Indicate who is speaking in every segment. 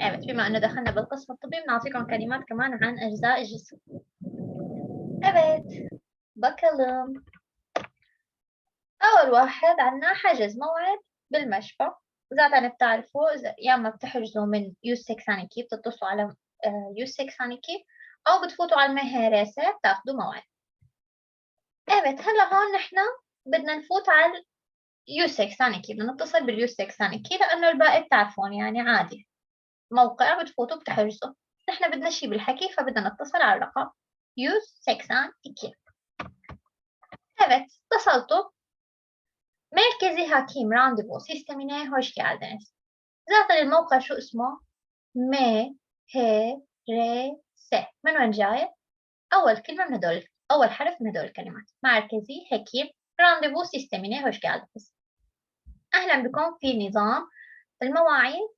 Speaker 1: Evet بما أنه دخلنا بالقسم الطبي بنعطيكم كلمات كمان عن أجزاء الجسم. Evet bakalım أول واحد عنا حجز موعد بالمشفى. زاد بتعرفوا يا إما بتحجزوا من يوز سكسانيكي بتتصلوا على آه، يوز سكسانيكي أو بتفوتوا على المهرسة بتاخدوا موعد. Evet هلأ هون نحن بدنا نفوت على يوز سكسانيكي بدنا نتصل باليوز سكسانيكي لأنه الباقي بتعرفون يعني عادي موقع بتفوتوا بتحجزوا نحن بدنا شي بالحكي فبدنا نتصل على الرقم 182 Evet اتصلتوا Merkezi Hakim Randevu sistemine hoş geldiniz. Zaten الموقع شو اسمه؟ م ه ر س من وين جاي؟ أول كلمة من هدول أول حرف من هدول الكلمات مركزي حكيم رانديفو سيستمينه hoş geldiniz. أهلا بكم في نظام المواعيد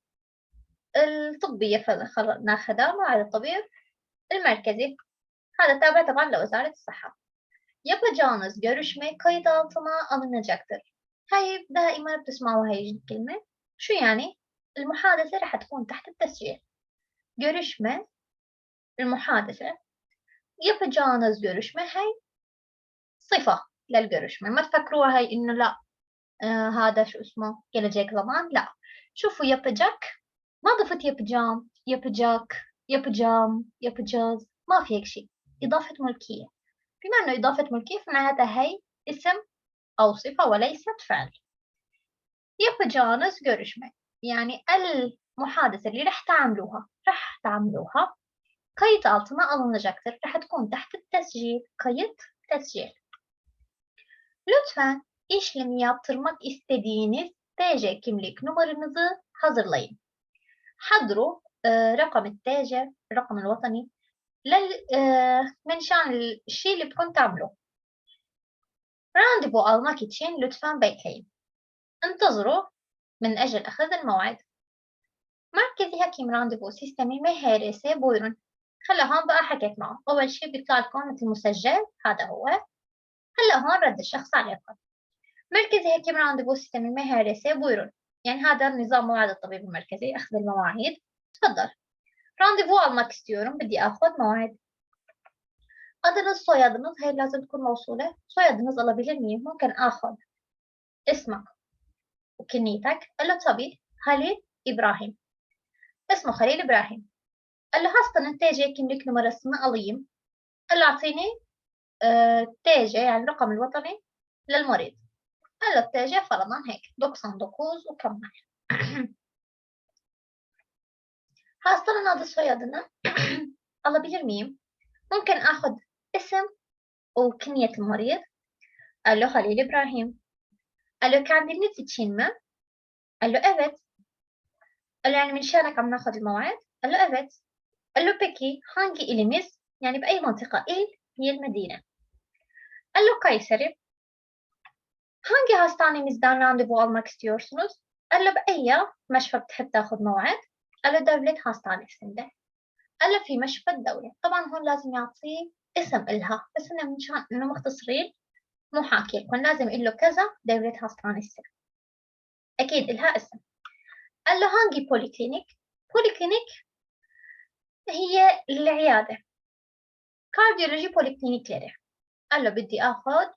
Speaker 1: الطبية فناخذها موعد الطبيب المركزي هذا تابع طبعا لوزارة الصحة. Yapacağınız görüşme kayıt altına alınacaktır. هاي دائما بتسمعوا هاي الكلمة شو يعني؟ المحادثة رح تكون تحت التسجيل görüşme المحادثة yapacağınız görüşme هاي صفة للجرشمة ما تفكروها هاي إنه لا هذا شو اسمه gelecek zaman. لا شوفوا yapacak ما ضفت yapacağım yapacak yapacağım yapacağız. ما في هيك شيء إضافة ملكية بما إنه إضافة ملكية فمعناتها هي اسم أو صفة وليست فعل yapacağınız görüşme. Yani المحادثة اللي رح تعملوها رح تعملوها kayıt altına alınacaktır. رح تكون تحت التسجيل kayıt tescil. Lütfen işlemi yaptırmak istediğiniz TC kimlik numaranızı hazırlayın. حضروا رقم التاجة الرقم الوطني لل من شان الشيء اللي بدكم تعملوه. رانديفو almak için lütfen bekleyin. انتظروا من أجل أخذ الموعد. مركزي حكيم رانديفو سيستمي MHRS buyurun. هلا هون بقى حكيت معه أول شيء بيطلع لكم مثل مسجل هذا هو هلا هون رد الشخص عليكم مركزي حكيم رانديفو سيستم المهرسة buyurun. يعني هذا نظام موعد الطبيب المركزي أخذ المواعيد تفضل رانديفو almak istiyorum. بدي أخذ موعد adınız soyadınız هي لازم تكون موصولة soyadınız alabilir miyim? ممكن آخذ اسمك وكنيتك قال له خليل إبراهيم اسمه خليل إبراهيم قال له hastanın TC kimlik numarasını alayım. قال له أعطيني TC يعني الرقم الوطني للمريض. له التاجة فرضا هيك 99 وكمل. hastanın adı soyadını alabilir miyim? ممكن آخذ اسم وكنية المريض. قال له خليل إبراهيم. قال له كاندينيت için mi? قال له evet. قال له يعني من شانك عم ناخذ الموعد؟ قال له evet. قال له peki hangi ilimiz yani بأي منطقة il هي المدينة قال له Kayseri hangi hastanemizden randevu almak istiyorsunuz? قال له بأي مشفى بتحب تاخذ موعد قال له devlet hastanesinde. قال له في مشفى الدولة طبعا هون لازم يعطيه اسم إلها بس إنه مشان إنه مختصرين مو حاكي لكم لازم يقول له كذا devlet hastanesi. أكيد إلها اسم قال له hangi poliklinik? Poliklinik هي العيادة كارديولوجي بوليكلينيكلري قال له بدي آخذ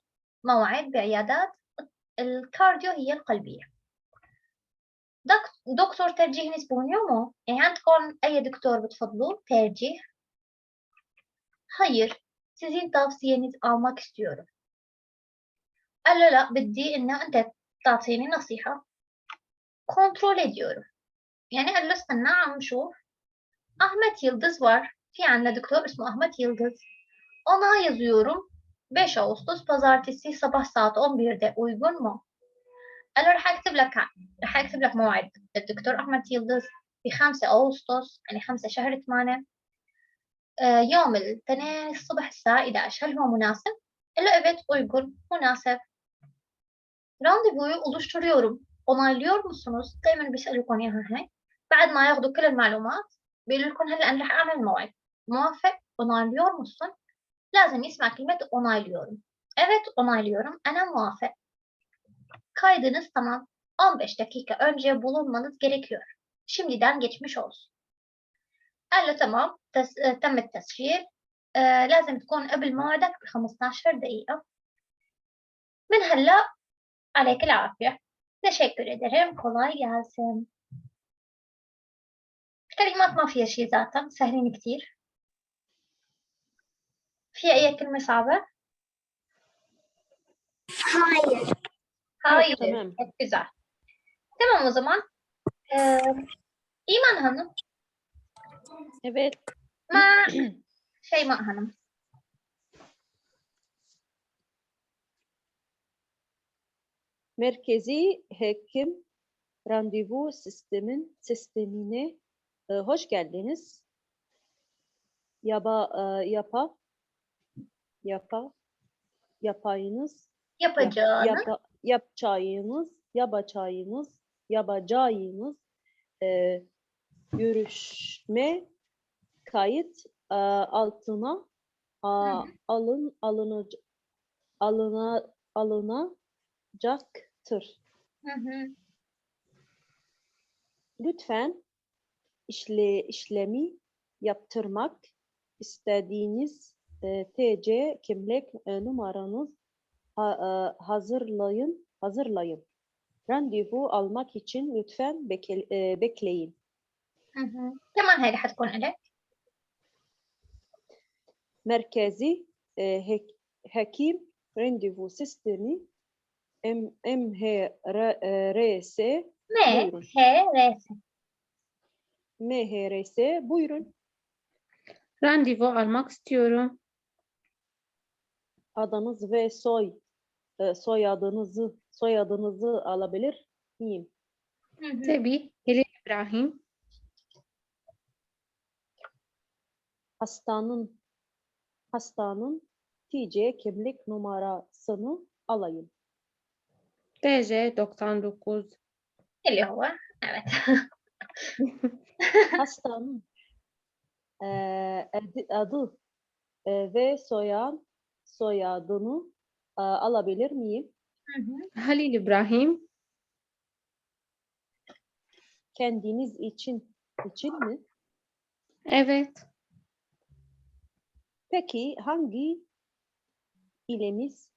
Speaker 1: موعد بعيادات الكارديو هي القلبية. دكتور ترجيح نسبوني مو يعني عندكم أي دكتور بتفضلوا tercih hayır sizin tavsiyeniz almak قال له لا بدي إنه أنت تعطيني نصيحة. kontrol ediyorum يعني قال له استنى عم شوف. Ahmet Yıldız var. في عندنا دكتور اسمه Ahmet Yıldız. Ona yazıyorum. 5 Ağustos pazartesi sabah saat 11'de uygun mu? قال له رح اكتب لك رح اكتب لك موعد الدكتور احمد يلدز في 5 اغسطس يعني 5 شهر 8 يوم الاثنين الصبح الساعة 11 هل هو مناسب؟ قال له evet uygun مناسب رانديفوyu oluşturuyorum. Onaylıyor musunuz؟ دايما بيسألوكم اياها هاي بعد ما ياخذوا كل المعلومات بيقول لكم هلا أنا رح اعمل موعد موافق onaylıyor musun? lazım يسمع كلمة onaylıyorum evet onaylıyorum أنا موافق kaydınız tamam 15 dakika önce bulunmanız gerekiyor. Şimdiden geçmiş olsun. قال له تمام تس... تم التسجيل آه لازم تكون قبل موعدك ب 15 دقيقة من هلا عليك العافية teşekkür ederim kolay gelsin الكلمات ما فيها شيء zaten سهلين كتير في أي كلمة صعبة؟
Speaker 2: Hayır.
Speaker 1: Hayır.
Speaker 3: tamam.
Speaker 1: Çok güzel. Tamam o zaman. Ee, İman Hanım,
Speaker 3: Evet.
Speaker 1: ma Şeyma Hanım.
Speaker 3: Merkezi hekim randevu sistemin sistemine e, hoş geldiniz. Yaba e, yapa yapa yapayınız yap-
Speaker 1: Yapacağınız
Speaker 3: yapa, yapacağınız yapacağınız yapacağınız e, görüşme kayıt e, altına a,
Speaker 1: Hı hı.
Speaker 3: alın alınacak alına alınacaktır.
Speaker 1: Hı hı.
Speaker 3: Lütfen işle, işlemi yaptırmak istediğiniz e, TC kimlik e, numaranız ha- e, hazırlayın hazırlayın. Randevu almak için lütfen beke- e, bekleyin.
Speaker 1: hı hı. كمان هاي رح تكون إلك
Speaker 3: Merkezi e, hek- hekim randevu sistemi M- MHRS
Speaker 1: M
Speaker 3: Buyurun.
Speaker 1: H R S
Speaker 3: MHRS buyurun.
Speaker 4: Randevu almak istiyorum.
Speaker 3: adınız ve soy e, soyadınızı soyadınızı alabilir miyim?
Speaker 1: Hı hı.
Speaker 4: Tabii. Helal İbrahim.
Speaker 3: Hastanın hastanın TC kimlik numarasını alayım.
Speaker 4: TC 99.
Speaker 1: Geliyor. Evet.
Speaker 3: hastanın e, adı, adı e, ve soyan soyadını e, alabilir miyim?
Speaker 1: Hı hı.
Speaker 4: Halil İbrahim.
Speaker 3: Kendiniz için için mi?
Speaker 4: Evet.
Speaker 3: Peki hangi ilimiz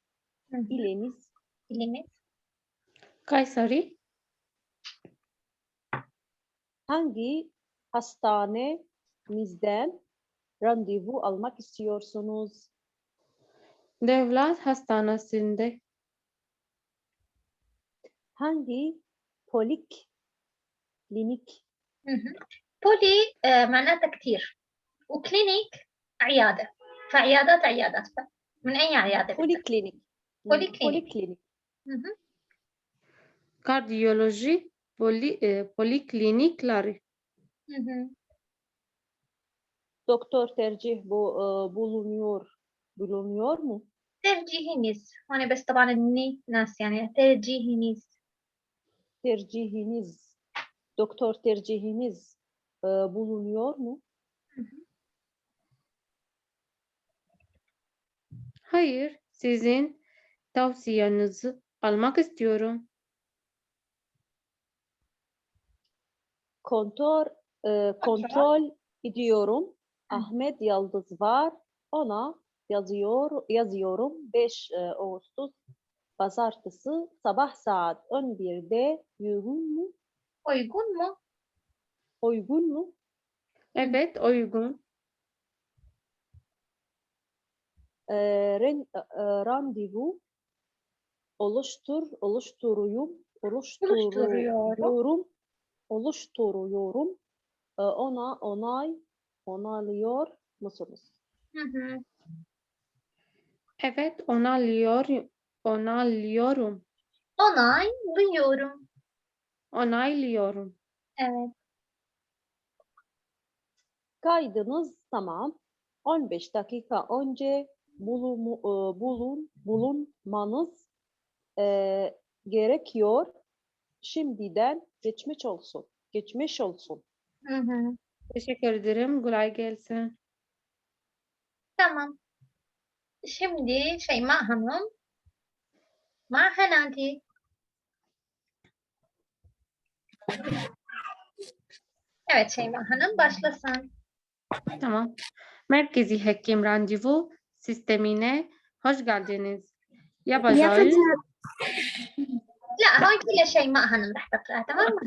Speaker 1: Hı hı.
Speaker 3: ilimiz
Speaker 1: İlimiz
Speaker 4: Kayseri.
Speaker 3: hangi hastanemizden randevu almak istiyorsunuz?
Speaker 4: Devlet Hastanesi'nde.
Speaker 3: hangi polik klinik
Speaker 1: hı hı. بولي آه، معناتها كتير وكلينيك عيادة فعيادات عيادات من أي عيادة بدك؟
Speaker 3: poliklinik
Speaker 1: Poliklinik.
Speaker 3: poliklinik
Speaker 1: Hı hı.
Speaker 4: Kardiyoloji. Poli, e, poliklinikleri.
Speaker 1: Hı hı.
Speaker 3: doktor tercih bu e, bulunuyor bulunuyor mu?
Speaker 1: ترجيهينيز هون بس طبعا الني ناس يعني ترجيهينيز
Speaker 3: Tercihiniz doktor tercihiniz e, bulunuyor mu?
Speaker 4: Hayır. Sizin tavsiyenizi almak istiyorum.
Speaker 3: Kontrol e, kontrol ediyorum. Ahmet Yıldız var. Ona yazıyor yazıyorum 5 e, Ağustos Pazartesi sabah saat 11'de uygun mu?
Speaker 1: uygun mu?
Speaker 3: Uygun mu?
Speaker 4: Evet. Uygun.
Speaker 3: e, ren- e, randevu oluştur oluşturuyum
Speaker 1: Oluşturuyorum.
Speaker 3: oluşturuyorum oluşturuyorum E, ona onay onaylıyor musunuz?
Speaker 1: Hı hı.
Speaker 4: Evet. Onaylıyor, onaylıyorum.
Speaker 1: Onaylıyorum.
Speaker 4: Onaylıyorum.
Speaker 1: Evet.
Speaker 3: Kaydınız tamam. 15 dakika önce bulumu, e, bulun bulunmanız e, gerekiyor. Şimdiden geçmiş olsun. Geçmiş olsun.
Speaker 1: Hı hı.
Speaker 4: Teşekkür ederim. Kolay gelsin.
Speaker 1: Tamam. Şimdi Şeyma Hanım. Ma Hanati. Evet Şeyma Hanım başlasın.
Speaker 4: Tamam. Merkezi Hekim Randevu Sistemine hoş geldiniz. Yapacağız.
Speaker 2: Yapacağım.
Speaker 1: لا هاي كلها شيماء Hanım رح تقرأها تمام mı?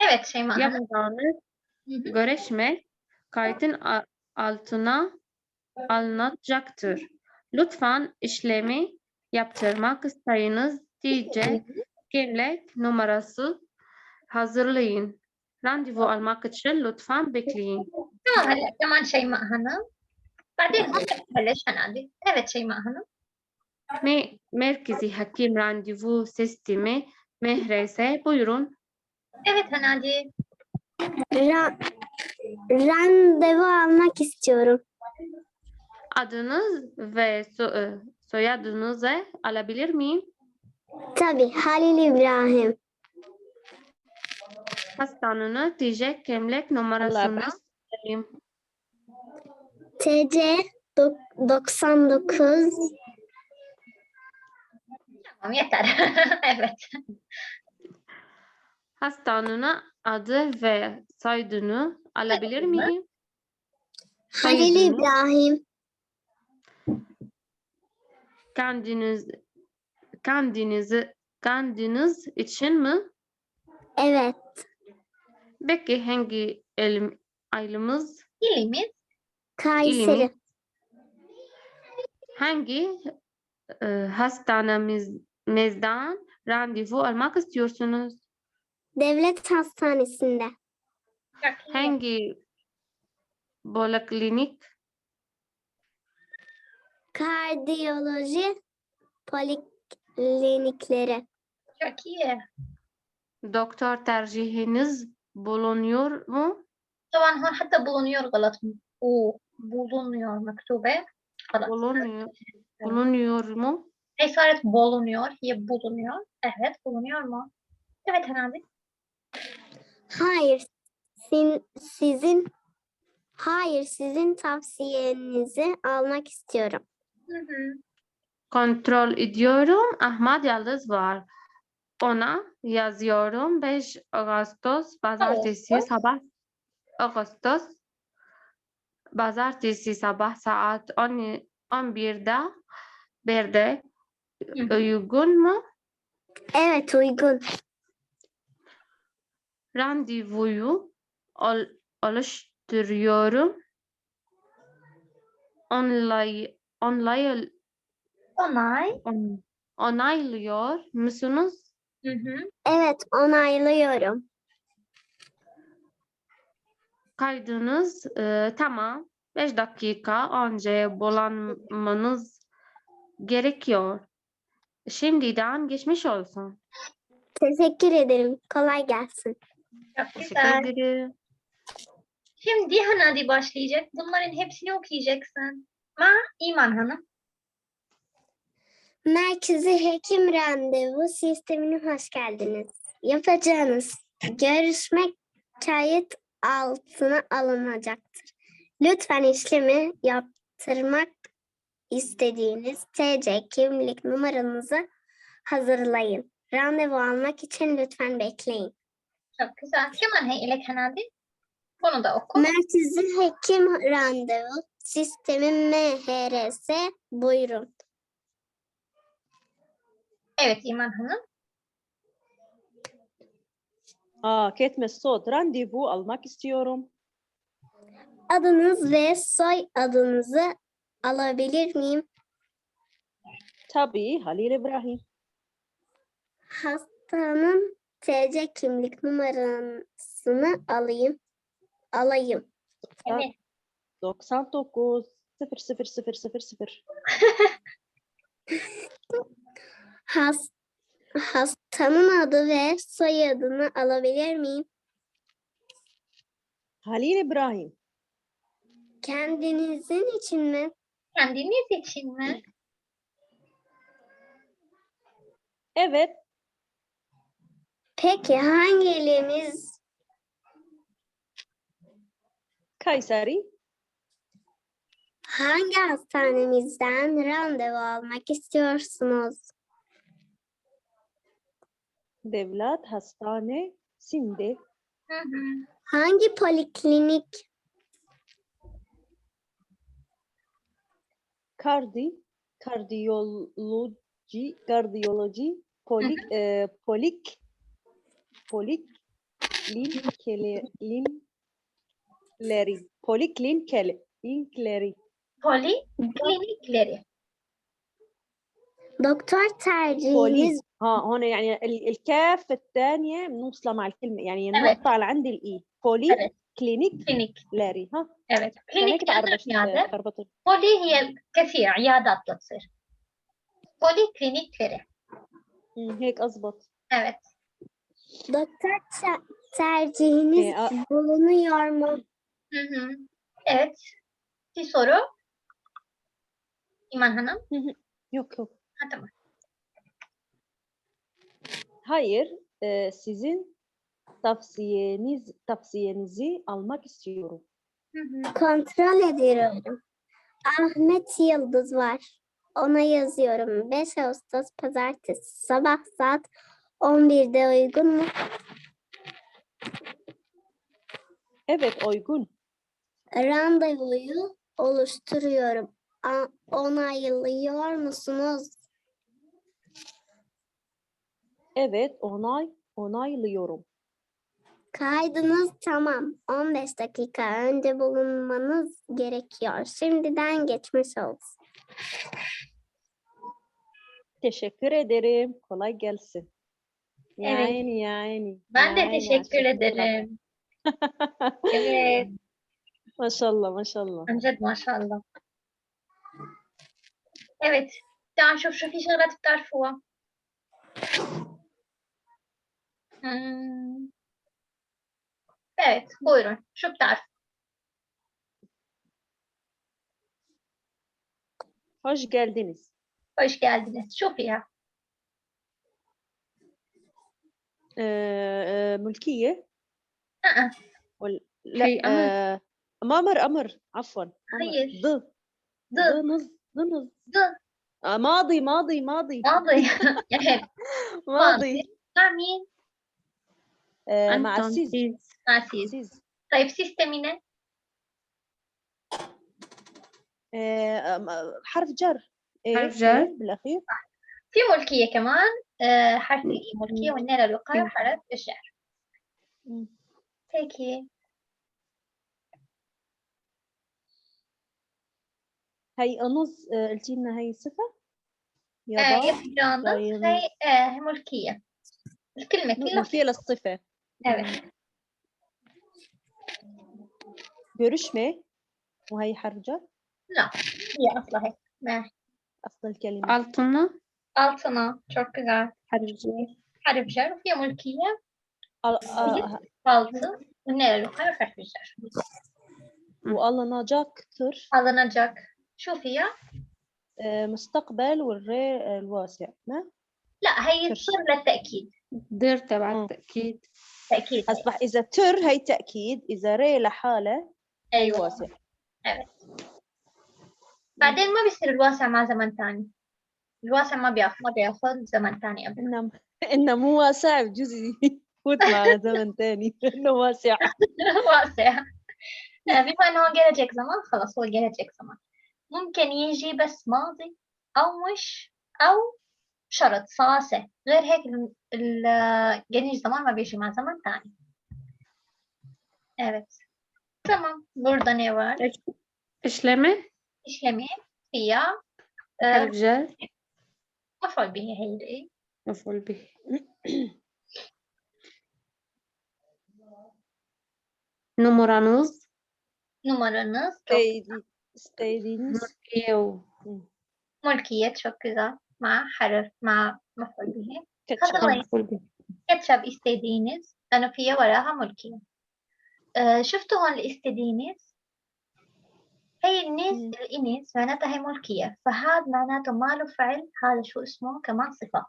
Speaker 1: Evet Şeyma Hanım.
Speaker 4: Yapacağınız
Speaker 1: Hı hı.
Speaker 4: görüşme kayıtın a- altına alınacaktır. Lütfen işlemi yaptırmak isteyiniz TC kimlik numarası hazırlayın. Randevu almak için lütfen bekleyin.
Speaker 1: tamam هلا كمان شيماء Hanım. بعدين بلش هنادي. Evet Şeyma Hanım.
Speaker 4: Me Merkezi Hekim Randevu Sistemi MHRS buyurun.
Speaker 1: Evet Hanadi.
Speaker 2: Ra- randevu almak istiyorum.
Speaker 4: Adınız ve so- e, soyadınızı alabilir miyim?
Speaker 2: Tabii Halil İbrahim.
Speaker 4: Hastanın TC kimlik numarasını söyleyeyim.
Speaker 2: TC dok- 99
Speaker 1: Tamam yeter. evet.
Speaker 4: Hastanın adı ve soyadını alabilir miyim?
Speaker 2: Halil İbrahim.
Speaker 4: kendiniz kendinizi kendiniz için mi?
Speaker 2: Evet.
Speaker 4: Peki hangi ilim, ailemiz,
Speaker 1: İlimiz
Speaker 2: Kayseri.
Speaker 4: hangi e, hastanemizden randevu almak istiyorsunuz?
Speaker 2: Devlet Hastanesi'nde.
Speaker 1: çok iyi.
Speaker 4: Hangi poliklinik
Speaker 2: Kardiyoloji poliklinikleri.
Speaker 1: Çok iyi.
Speaker 4: doktor tercihiniz bulunuyor mu?
Speaker 1: طبعا هون حتى bulunuyor غلط و bulunuyor مكتوبة غلط
Speaker 4: Bulunuyor, bulunuyor mu?
Speaker 1: هي صارت bulunuyor هي bulunuyor evet bulunuyor mu evet Hanadi
Speaker 2: Hayır. Sin- sizin Hayır, sizin tavsiyenizi almak istiyorum.
Speaker 1: Hı hı.
Speaker 4: Kontrol ediyorum. Ahmet Yıldız var. Ona yazıyorum 5 Ağustos Pazartesi
Speaker 1: Ağustos.
Speaker 4: sabah Ağustos Pazartesi sabah saat 10 11'de birde
Speaker 1: Hı hı.
Speaker 4: uygun mu?
Speaker 2: Evet, uygun.
Speaker 4: Randevuyu ol, oluşturuyorum. Onlay, onlay,
Speaker 1: Onay.
Speaker 4: on, onaylıyor musunuz?
Speaker 1: Hı hı.
Speaker 2: Evet, onaylıyorum.
Speaker 4: Kaydınız e, tamam. 5 dakika önce bulanmanız gerekiyor. Şimdiden geçmiş olsun.
Speaker 2: Teşekkür ederim. Kolay gelsin.
Speaker 1: Çok
Speaker 4: Teşekkür
Speaker 1: güzel.
Speaker 4: ederim.
Speaker 1: Şimdi Hanadi başlayacak. Bunların hepsini okuyacaksın. Ma İman Hanım.
Speaker 2: Merkezi hekim randevu sistemine hoş geldiniz. Yapacağınız görüşme kayıt altına alınacaktır. Lütfen işlemi yaptırmak istediğiniz TC kimlik numaranızı hazırlayın. Randevu almak için lütfen bekleyin.
Speaker 1: Çok güzel. Keman hey ilek Hanadi. Bunu da oku.
Speaker 2: Merkezi hekim randevu sistemi MHRS buyurun.
Speaker 1: Evet İman Hanım.
Speaker 3: Aa, ketme sod. Randevu almak istiyorum.
Speaker 2: Adınız ve soy adınızı alabilir miyim?
Speaker 3: Tabii Halil İbrahim.
Speaker 2: Hastanın TC kimlik numarasını alayım. Alayım.
Speaker 1: Evet.
Speaker 3: 99 00000.
Speaker 2: Has, hastanın adı ve soyadını alabilir miyim?
Speaker 3: Halil İbrahim.
Speaker 2: Kendinizin için mi?
Speaker 1: Kendiniz için mi?
Speaker 3: Evet.
Speaker 2: Peki hangi ilimiz?
Speaker 3: Kayseri.
Speaker 2: Hangi hastanemizden randevu almak istiyorsunuz?
Speaker 3: devlet hastanesinde.
Speaker 2: Hangi poliklinik?
Speaker 3: Kardi, kardiyoloji, kardiyoloji, polik, e, polik, polik, كلاري بولي كلين
Speaker 1: كالي
Speaker 2: كلاري بولي
Speaker 3: كلين كلاري دكتور تعريز ها هون يعني الكاف الثانية بنوصلها مع الكلمة يعني نقطع على الإي بولي كلينيك
Speaker 1: كلينيك
Speaker 3: لاري ها؟
Speaker 1: كلينيك
Speaker 3: تعرفت
Speaker 1: عيادة بولي هي كثير عيادات بتصير. بولي
Speaker 3: كلينيك لاري هيك أزبط.
Speaker 1: دكتور
Speaker 2: Doktor tercihiniz بولونيور مو
Speaker 1: Hı hı. Evet. Bir soru. İman Hanım.
Speaker 3: yok yok
Speaker 1: Ha, tamam.
Speaker 3: hayır e, sizin tavsiyeniz tavsiyenizi almak istiyorum
Speaker 1: Hı hı.
Speaker 2: Kontrol ediyorum. Ahmet Yıldız var. Ona yazıyorum. 5 Ağustos Pazartesi sabah saat 11'de uygun mu?
Speaker 3: evet uygun
Speaker 2: randevuyu oluşturuyorum. Onaylıyor musunuz?
Speaker 3: Evet, onay, onaylıyorum.
Speaker 2: Kaydınız tamam. 15 dakika önce bulunmanız gerekiyor. Şimdiden geçmiş olsun.
Speaker 3: Teşekkür ederim. Kolay gelsin.
Speaker 1: Evet.
Speaker 3: Yani yani.
Speaker 1: Ben de teşekkür
Speaker 3: yani.
Speaker 1: ederim. evet.
Speaker 3: maşallah maşallah
Speaker 1: عن جد ما شاء الله. Evet. تعالوا نشوف شو في شغلات بتعرفوها. Hmm. Evet, buyurun. Şu bتعرف.
Speaker 3: hoş geldiniz
Speaker 1: Hoş geldiniz. شو فيها؟
Speaker 3: آه، آه، ملكية
Speaker 1: اه
Speaker 3: ولا لا
Speaker 4: مامر أمر
Speaker 3: عفوا. قمر.
Speaker 1: طيب.
Speaker 3: ض.
Speaker 1: ض.
Speaker 3: نص. ض نص.
Speaker 1: ض.
Speaker 3: آه، ماضي ماضي ماضي.
Speaker 1: ماضي.
Speaker 3: ماضي.
Speaker 1: مع مين؟
Speaker 3: آه، مع أنتون.
Speaker 4: سيز
Speaker 1: مع سيز. طيب سيستمينا
Speaker 3: آه، حرف جر. إيه،
Speaker 4: حرف
Speaker 3: إيه، جر. بالأخير.
Speaker 1: في ملكية كمان. حرف ملكية والنال لقاء حرف الجر هيك.
Speaker 3: هي أنظ آه، قلتي لنا هي صفة
Speaker 1: آه
Speaker 3: يابا
Speaker 1: يا نص
Speaker 3: طيب.
Speaker 1: هي آه هي ملكية الكلمة كلها
Speaker 3: ملكية للصفة
Speaker 1: Evet.
Speaker 3: görüşme وهي حرف جر
Speaker 1: لا هي أصلها هيك ما
Speaker 3: أصل الكلمة
Speaker 4: altına
Speaker 1: altına çok güzel
Speaker 4: harf cer.
Speaker 1: حرف جر وفيها ملكية
Speaker 3: آه، آه،
Speaker 1: altı والنيل الوقاية وحرف الجر
Speaker 3: وألنجاكتر
Speaker 1: alınacak شو فيها؟
Speaker 3: آه، مستقبل والري آه، الواسع. ما؟
Speaker 1: لا هي. تصير للتأكيد
Speaker 4: در تبع
Speaker 3: مم.
Speaker 4: التأكيد.
Speaker 1: تأكيد.
Speaker 3: أصبح إذا تر هي تأكيد إذا ري لحالة هي
Speaker 1: أيوة.
Speaker 3: واسع.
Speaker 1: بعدين ما بيصير الواسع مع زمن ثاني الواسع ما بياخذ ما بياخذ زمن ثاني أبدا.
Speaker 3: إنه إنه مو واسع بجوز يفوت مع زمن تاني. إنه واسع.
Speaker 1: واسع. آه، بما إنه هو gelecek zaman خلاص هو gelecek zaman ممكن يجي بس ماضي أو مش أو شرط صاصة غير هيك ال الجنيه زمان ما بيجي مع زمان ثاني أبت تمام. برضه نيوان إيش
Speaker 4: لمي؟
Speaker 1: إيش لمي؟ فيا.
Speaker 4: آه، أرجل
Speaker 1: مفعول به هي الإيه؟
Speaker 4: مفعول به.
Speaker 1: نمرانوز نمرانوز
Speaker 3: نمرانوز استيدينيز
Speaker 4: ev
Speaker 1: ملكية güzel مع حرف مع مفعول به
Speaker 3: كاتشب
Speaker 1: استدينز لأنه فيها وراها ملكية آه شفتوا هون الاستدينز هي النيس
Speaker 3: مم.
Speaker 1: الإنيس معناتها هي ملكية فهذا معناته ما له فعل هذا شو اسمه كمان صفة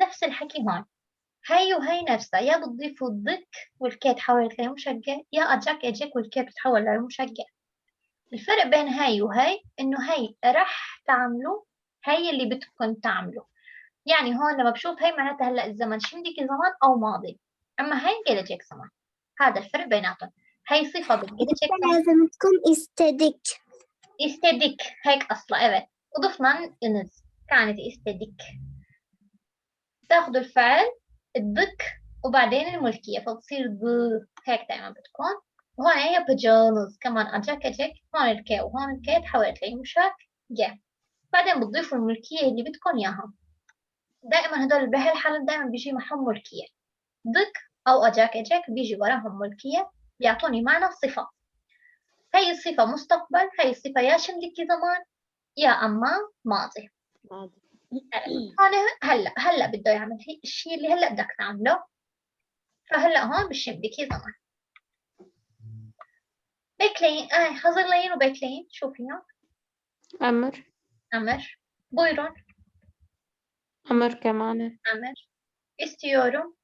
Speaker 1: نفس الحكي هون هي وهي نفسها يا بتضيفوا الضك والكي تحولت لمشقة يا أجاك أجيك والكي بتتحول لمشقة الفرق بين هاي وهي إنه هي رح تعملوا هي اللي بدكم تعملوا يعني هون لما بشوف هي معناتها هلأ الزمن şimdiki zaman أو ماضي. أما هي gelecek zaman هذا الفرق بيناتهم. هي صفة zaman
Speaker 2: لازم تكون istedik.
Speaker 1: istedik هيك أصلا evet وضفنا إنز كانت istedik تاخذوا الفعل الضك وبعدين الملكية. فتصير ض هيك دائما بتكون. وهون هي بجانز كمان أجاك أجاك هون الكي وهون الكي تحولت لمشاك جا. بعدين بتضيفوا الملكية اللي بدكم إياها. دائما هدول بهالحالة دائما بيجي معهم ملكية. ضك أو أجاك أجاك بيجي وراهم ملكية بيعطوني معنى صفة. هي الصفة مستقبل هي الصفة يا شملكي زمان يا أما ماضي.
Speaker 3: ماضي.
Speaker 1: هون هلأ هلأ بده يعمل الشيء اللي هلأ بدك تعمله. فهلأ هون بالشملكي زمان. bekleyin. Ay, hazırlayın و bekleyin. شوفيها
Speaker 4: أمر
Speaker 1: Amr. Buyurun
Speaker 4: أمر كمان
Speaker 1: Amr. İstiyorum.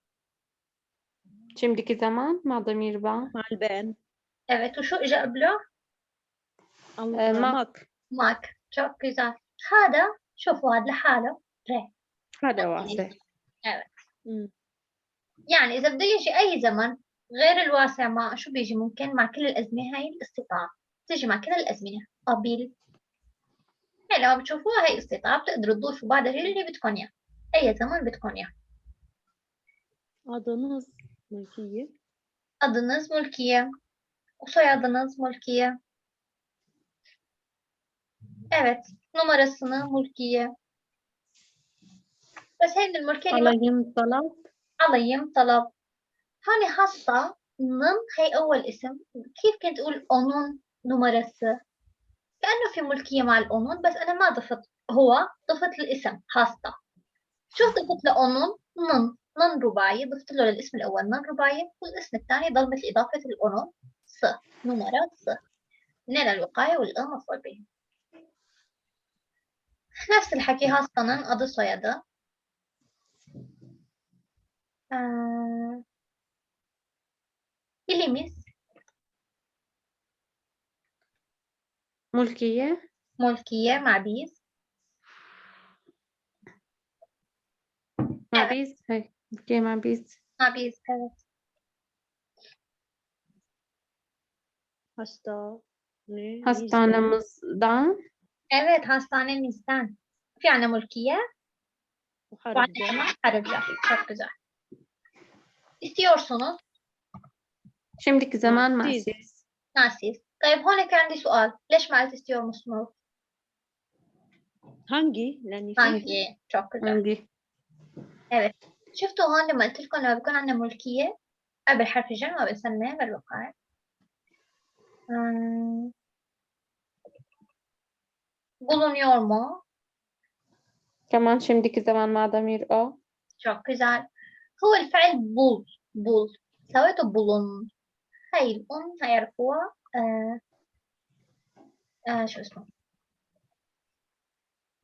Speaker 4: şimdiki zaman مع ضمير با
Speaker 3: مع البان
Speaker 1: Evet. وشو اجى قبله؟
Speaker 3: الله
Speaker 4: ما-
Speaker 3: معك
Speaker 1: ماك. çok güzel. هذا شوفوا هذا لحاله ر.
Speaker 3: هذا واسع
Speaker 1: Evet.
Speaker 3: مم.
Speaker 1: يعني إذا بده يجي أي زمن غير الواسع مع شو بيجي؟ ممكن مع كل الأزمة هاي الاستطاعة بتيجي مع كل الأزمنة قابل هي لو بتشوفوها هي استطاعة بتقدروا تضيفوا بعدها اللي بدكم إياه أي زمن بدكم إياه
Speaker 3: أضنز ملكية.
Speaker 1: أضنز ملكية. وصي أضنز ملكية. Evet, numarasını Mulkiye. Ve senin Mulkiye
Speaker 4: Alayım talap.
Speaker 1: Alayım talap. Hani hastanın هي أول اسم كيف كنت أقول onun numarası. كأنه في ملكية مع الأونون بس أنا ما ضفت هو ضفت الاسم hasta. شو ضفت لأونون نن نن رباعي ضفت له للاسم الأول نن رباعي والاسم الثاني ضل مثل إضافة الأونون ص نمرة ص من الوقاية والأ مفعول به نفس الحكي hastanın adı soyadı. آه، ilimiz Mülkiye. Mülkiye, Madiz.
Speaker 4: Madiz.
Speaker 1: Evet.
Speaker 4: Mülkiye,
Speaker 1: Madiz. Madiz, evet.
Speaker 3: Hastane.
Speaker 4: Hastanemizden.
Speaker 1: Evet, hastanemizden. Fiyane
Speaker 3: mülkiye.
Speaker 1: Harbiye. Harbiye. Çok güzel. İstiyorsunuz
Speaker 4: şimdiki zaman مع
Speaker 3: siz.
Speaker 4: siz
Speaker 1: ناسيس طيب هون كان عندي سؤال ليش ما قلت istiyor musunuz
Speaker 3: hangi لاني في
Speaker 1: hangi çok güzel
Speaker 4: عندي
Speaker 1: شفتوا هون لما قلت لكم لما بيكون عندنا ملكية قبل حرف الجر ما بنسميه بالوقاية أمم. bulunuyor mu
Speaker 4: كمان şimdiki zaman مع ضمير أو
Speaker 1: çok güzel هو الفعل بول بول سويته بولون هاي الأم هيعرفوها آه آه شو اسمه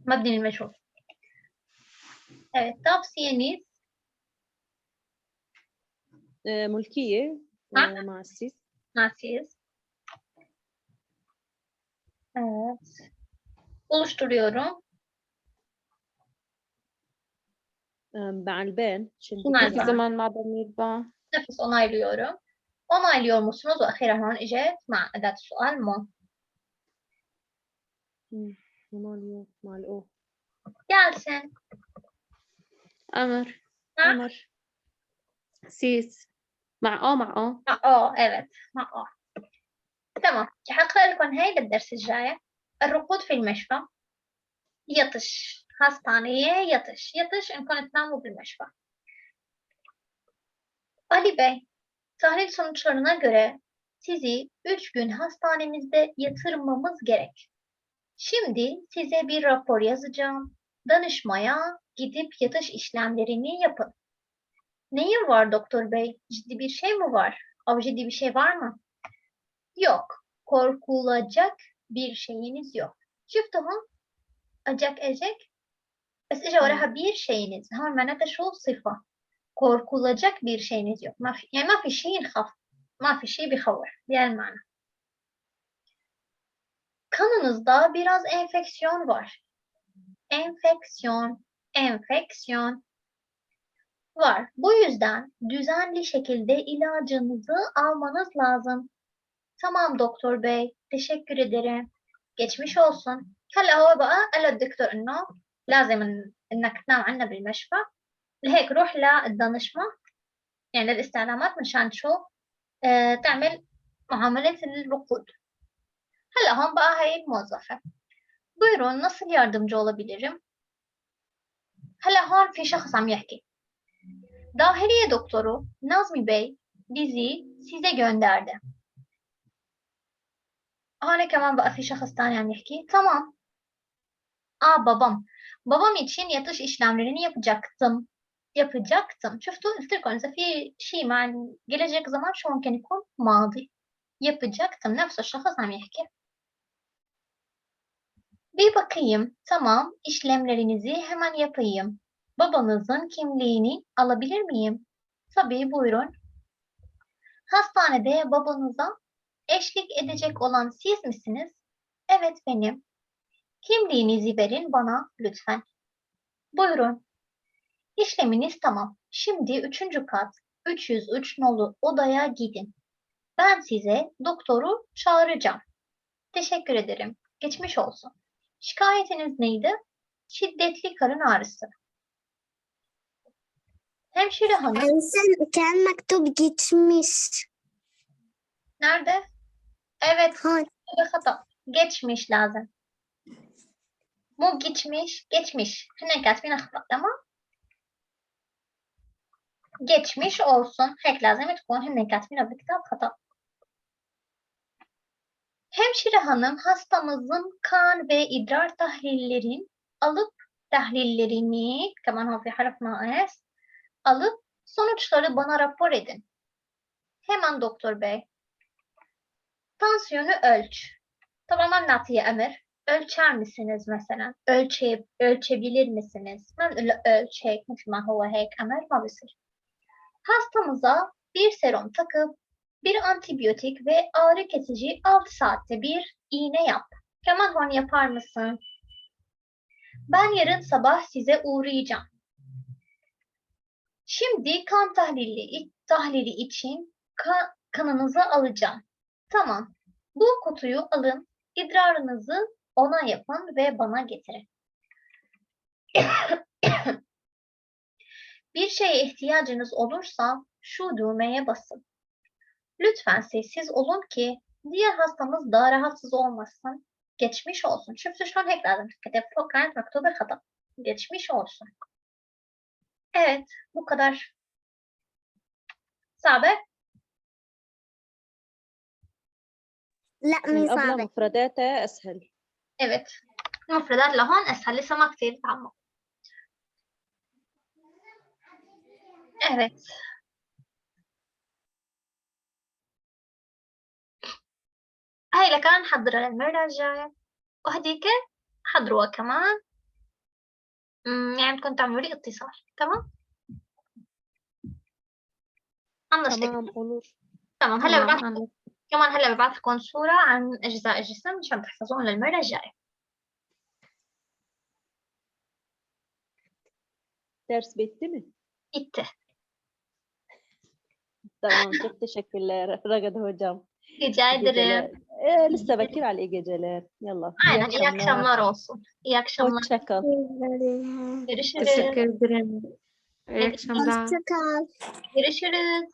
Speaker 1: مبني للمجهول Evet, tavsiyeniz
Speaker 3: آه، ملكية
Speaker 1: ها؟
Speaker 3: آه، مع السيس
Speaker 1: nasiz. Evet. Oluşturuyorum.
Speaker 3: آه، مع البان şimdiki
Speaker 1: مع
Speaker 4: şimdiki
Speaker 1: البان.
Speaker 4: zaman مع ضمير با
Speaker 1: Nefes onaylıyorum. Onaylıyor musunuz? وأخيرا هون إجت مع أداة السؤال مو.
Speaker 3: مم. رومانيا مع الأو
Speaker 1: Gelsin.
Speaker 4: أمر?
Speaker 3: عمر
Speaker 4: سيس. مع أو مع أو.
Speaker 1: مع آه evet مع آه تمام. رح اقرا لكم هاي للدرس الجاي. الركود في المشفى. يطش. hastaneye yatış yatış in كنت تناموا بالمشفى. Ali Bey Tahlil sonuçlarına göre sizi 3 gün hastanemizde yatırmamız gerek. Şimdi size bir rapor yazacağım. Danışmaya gidip yatış işlemlerini yapın. Neyi var doktor bey? Ciddi bir şey mi var? Avcidi bir şey var mı? Yok. Korkulacak bir şeyiniz yok. Şüftuhun acak ecek. Es ora bir şeyiniz. Har menete şu sıfa korkulacak bir şeyiniz yok ما في يعني ما في شيء نخاف ما في شيء بيخوف بهالمعنى kanınızda biraz enfeksiyon var enfeksiyon enfeksiyon var. Bu yüzden düzenli şekilde ilacınızı almanız lazım. Tamam doktor bey, teşekkür ederim. geçmiş olsun. هلا هو بقى قال الدكتور انه لازم إن- انك تنام عنا بالمشفى لهيك روح للدانشما يعني للاستعلامات مشان شو؟ آه، تعمل معاملة الوقود. هلأ هون بقى هاي الموظفة. بيرون نص ياردم جولا بيليرم هلأ هون في شخص عم يحكي. داهرية دكتورو نازمي بي بيزي سيزي جوندارده هون كمان بقى في شخص تاني عم يحكي. تمام. آه بابام. بابام يتشين يتش اشلام لنيا بجاكتم Yapacaktım. شفتوا قلت لكم إذا في شيء مع gelecek zaman شو ممكن يكون ماضي. Yapacaktım. Nefs الشخص عم يحكي. Bir bakayım. Tamam. işlemlerinizi hemen yapayım. Babanızın kimliğini alabilir miyim? Tabii buyurun. Hastanede babanıza eşlik edecek olan siz misiniz? Evet benim. Kimliğinizi verin bana lütfen. Buyurun. İşleminiz tamam. Şimdi üçüncü kat 303 nolu odaya gidin. Ben size doktoru çağıracağım. Teşekkür ederim. Geçmiş olsun. Şikayetiniz neydi? Şiddetli karın ağrısı. Hemşire hanım.
Speaker 2: En son ten mektup gitmiş.
Speaker 1: Nerede? Evet.
Speaker 2: Ha.
Speaker 1: Hata. Geçmiş lazım. Mu gitmiş, geçmiş. Hünekat bir hata tamam geçmiş olsun. Hek lazım تكون هن كاتبينها بالكتاب خطأ. Hemşire hanım hastamızın kan ve idrar tahlillerin alıp tahlillerini كمان هو في حرف ناقص alıp sonuçları bana rapor edin. Hemen doktor bey. Tansiyonu ölç. Tamam نعطيه أمر. Ölçer misiniz mesela? Ölçe, ölçebilir misiniz? Ben öyle ölç heyk, مثل ما هو هيك أمر ما بصير. Hastamıza bir serum takıp bir antibiyotik ve ağrı kesici 6 saatte bir iğne yap. Kemal Horn yapar mısın? Ben yarın sabah size uğrayacağım. Şimdi kan tahlili, tahlili için ka- kanınızı alacağım. Tamam. Bu kutuyu alın, idrarınızı ona yapın ve bana getirin. Bir şeye ihtiyacınız olursa şu düğmeye basın. Lütfen sessiz olun ki diğer hastamız daha rahatsız olmasın. Geçmiş olsun. شفتوا شلون هيك لازم تتكتب فوق كانت مكتوبة خطأ. Geçmiş olsun. Evet, bu kadar. صعبة؟
Speaker 2: لا مي
Speaker 3: يعني قبل
Speaker 2: صعبة
Speaker 3: مفرداتها أسهل
Speaker 1: Evet. المفردات لهون أسهل لسه ما كتير تعمق. Evet. هاي لكان حضرها للمرة الجاية وهديك حضروها كمان يعني بدكم تعملوا لي اتصال تمام؟
Speaker 3: تمام
Speaker 1: تمام هلا ببعث. كمان هلا ببعث لكم صورة عن أجزاء الجسم عشان تحفظوهم للمرة الجاية
Speaker 3: ders bitti mi?
Speaker 1: bitti.
Speaker 3: Tamam çok teşekkürler Ragada hocam.
Speaker 1: Rica ederim.
Speaker 3: Ee, lise bakir al iyi geceler. Yallah. Aynen iyi
Speaker 1: akşamlar, iyi akşamlar olsun. İyi akşamlar.
Speaker 3: Hoşçakal.
Speaker 1: Görüşürüz.
Speaker 4: Teşekkür ederim. İyi akşamlar.
Speaker 2: Hoşçakal.
Speaker 1: Görüşürüz.